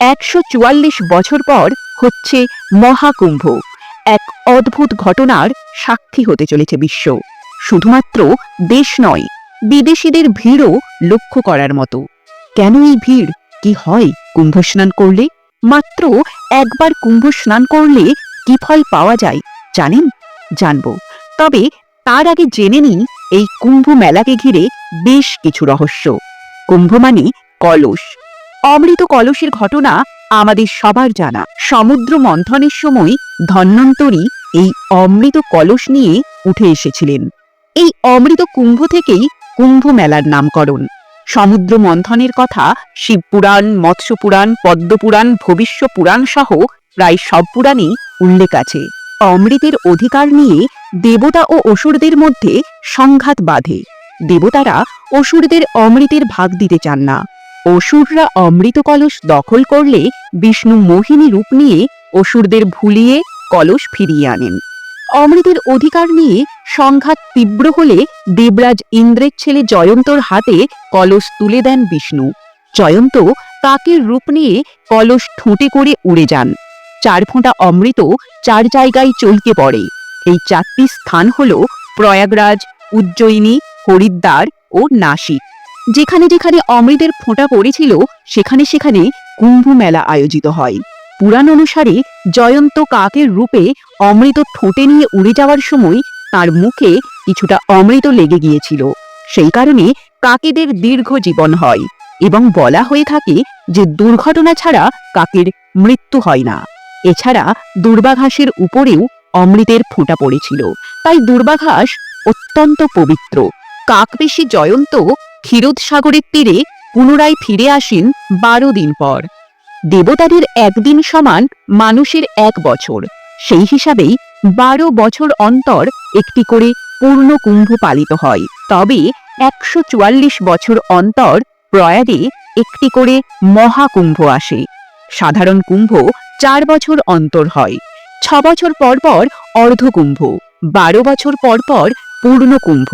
একশো চুয়াল্লিশ বছর পর হচ্ছে মহাকুম্ভ। এক অদ্ভুত ঘটনার সাক্ষী হতে চলেছে বিশ্ব। শুধুমাত্র দেশ নয়, বিদেশিদের ভিড়ও লক্ষ্য করার মতো। কেন এই ভিড়? কি হয় কুম্ভ স্নান করলে? মাত্র একবার কুম্ভ স্নান করলে কি ফল পাওয়া যায়, জানেন? জানব। তবে তার আগে জেনে নিই, এই কুম্ভ মেলাকে ঘিরে বেশ কিছু রহস্য। কুম্ভ মানে কলস। অমৃত কলসের ঘটনা আমাদের সবার জানা। সমুদ্র মন্থনের সময় ধন্বন্তরী এই অমৃত কলস নিয়ে উঠে এসেছিলেন। এই অমৃত কুম্ভ থেকেই কুম্ভ মেলার নামকরণ। সমুদ্র মন্থনের কথা শিবপুরাণ মৎস্যপুরাণ পদ্মপুরাণ ভবিষ্য পুরাণ সহ প্রায় সব পুরাণেই উল্লেখ আছে। অমৃতের অধিকার নিয়ে দেবতা ও অসুরদের মধ্যে সংঘাত বাঁধে। দেবতারা অসুরদের অমৃতের ভাগ দিতে চান না। অসুররা অমৃত কলস দখল করলে বিষ্ণু মোহিনী রূপ নিয়ে অসুরদের ভুলিয়ে কলস ফিরিয়ে আনেন। অমৃতের অধিকার নিয়ে সংঘাত তীব্র হলে দেবরাজ ইন্দ্রের ছেলে জয়ন্তর হাতে কলস তুলে দেন বিষ্ণু। জয়ন্ত কাকের রূপ নিয়ে কলস ঠোঁটে করে উড়ে যান। চার ফোঁটা অমৃত চার জায়গায় চলকে পড়ে। এই চারটি স্থান হল প্রয়াগরাজ, উজ্জয়িনী, হরিদ্বার ও নাসিক। যেখানে যেখানে অমৃতের ফোঁটা পড়েছিল, সেখানে সেখানে কুম্ভ মেলা আয়োজিত হয়। পুরাণ অনুসারে জয়ন্ত কাকের রূপে অমৃত ঠোঁটে নিয়ে উড়ে যাওয়ার সময় তার মুখে কিছুটা অমৃত লেগে গিয়েছিল। সেই কারণে কাকেদের দীর্ঘ জীবন হয় এবং বলা হয়ে থাকে যে দুর্ঘটনা ছাড়া কাকের মৃত্যু হয় না। এছাড়া দুর্বাঘাসের উপরেও অমৃতের ফোঁটা পড়েছিল। তাই দুর্বাঘাস অত্যন্ত পবিত্র। কাকবেশী জয়ন্ত ক্ষীরোদ সাগরের তীরে পুনরায় ফিরে আসেন বারো দিন পর। দেবতাদের একদিন সমান মানুষের এক বছর। সেই হিসাবেই বারো বছর অন্তর একটি করে পূর্ণ কুম্ভ পালিত হয়। তবে একশো চুয়াল্লিশ বছর অন্তর প্রয়াগে একটি করে মহাকুম্ভ আসে। সাধারণ কুম্ভ চার বছর অন্তর হয়। ছ বছর পর পর অর্ধকুম্ভ, বারো বছর পর পর পূর্ণ কুম্ভ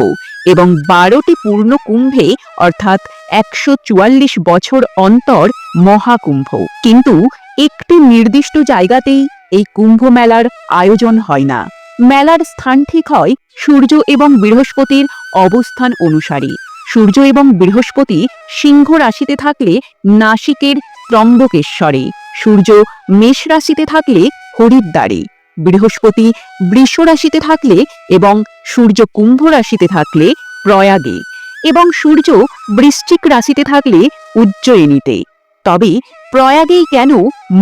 এবং বারোটি পূর্ণ কুম্ভে অর্থাৎ একশো চুয়াল্লিশ বছর অন্তর মহাকুম্ভ। কিন্তু একটি নির্দিষ্ট জায়গাতেই এই কুম্ভ মেলার আয়োজন হয় না। মেলার স্থান ঠিক হয় সূর্য এবং বৃহস্পতির অবস্থান অনুসারে। সূর্য এবং বৃহস্পতি সিংহ রাশিতে থাকলে নাসিকের ত্রম্বকেশ্বরে। সূর্য মেষ রাশিতে থাকলে হরিদ্বারে। বৃহস্পতি বৃষ রাশিতে থাকলে এবং সূর্য কুম্ভ রাশিতে থাকলে প্রয়াগে এবং সূর্য বৃশ্চিক রাশিতে থাকলে উজ্জয়িনীতে। তবে প্রয়াগেই কেন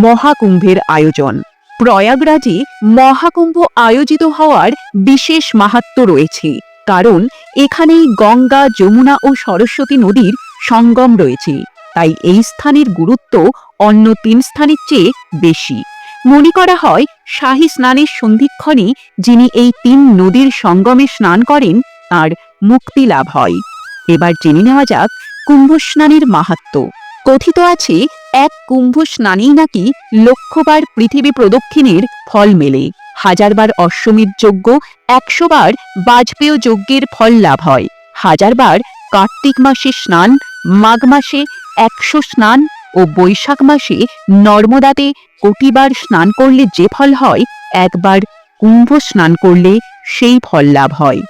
মহাকুম্ভের আয়োজন? প্রয়াগরাজে মহাকুম্ভ আয়োজিত হওয়ার বিশেষ মাহাত্ম রয়েছে, কারণ এখানেই গঙ্গা, যমুনা ও সরস্বতী নদীর সঙ্গম রয়েছে। তাই এই স্থানের গুরুত্ব অন্য তিন স্থানের চেয়ে বেশি। মনে করা হয়, শাহী স্নানের সন্ধিক্ষণে যিনি এই তিন নদীর সঙ্গমে স্নান করেন, তার মুক্তি লাভ হয়। এবার জেনে নেওয়া যাক কুম্ভ স্নানের মাহাত্ম। কথিত আছে, এক কুম্ভ স্নানেই নাকি লক্ষবার পৃথিবী প্রদক্ষিণের ফল মেলে। হাজারবার অশ্বমেধ যজ্ঞ, একশোবার বাজপেয় যজ্ঞের ফল লাভ হয়। হাজারবার কার্তিক মাসে স্নান, মাঘ মাসে একশো স্নান ও বৈশাখ মাসে নর্মদাতে কোটিবার স্নান করলে যে ফল হয় একবার কুম্ভ স্নান করলে সেই ফল লাভ হয়।